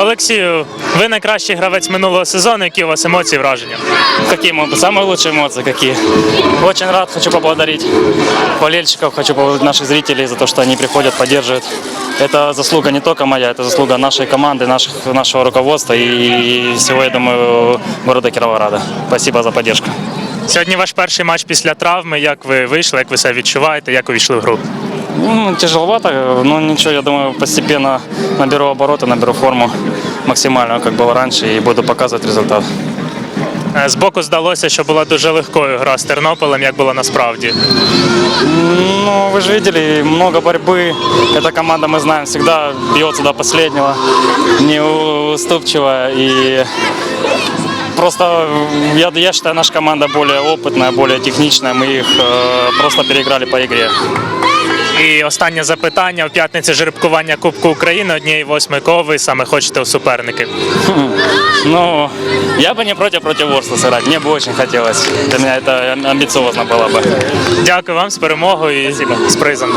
Олексію, ви найкращий гравець минулого сезону. Які у вас емоції, враження? Какие могут быть? Самые лучшие эмоции какие? Очень рад, хочу поблагодарить болельщиков, хочу поблагодарить наших зрителей за то, что они приходят, поддерживают. Это заслуга не только моя, это заслуга нашей команды, наших, нашего руководства и всего, я думаю, города Кировограда. Спасибо за поддержку. Сьогодні ваш перший матч після травми. Як ви вийшли, як ви себе відчуваєте, як ви війшли в гру? Ну, тяжеловато, но ничего, я думаю, постепенно наберу обороты, наберу форму максимальную, как было раньше, и буду показывать результат. Збоку здалося, що була дуже легкою гра з Тернополем, як було насправді. Ну, вы же видели, много борьбы. Эта команда, мы знаем, всегда бьется до последнего, неуступчивая. И просто, я, я считаю, наша команда более опытная, более техничная. Мы их э, просто переиграли по игре. І останнє запитання. В п'ятниці жеребкування Кубку України однієї восьми кого ви саме хочете у суперники. Ну, я бы не против против Ворсла сыграть. Мне бы очень хотелось. Для меня это амбициозно было бы. Дякую вам з перемогою і з призом.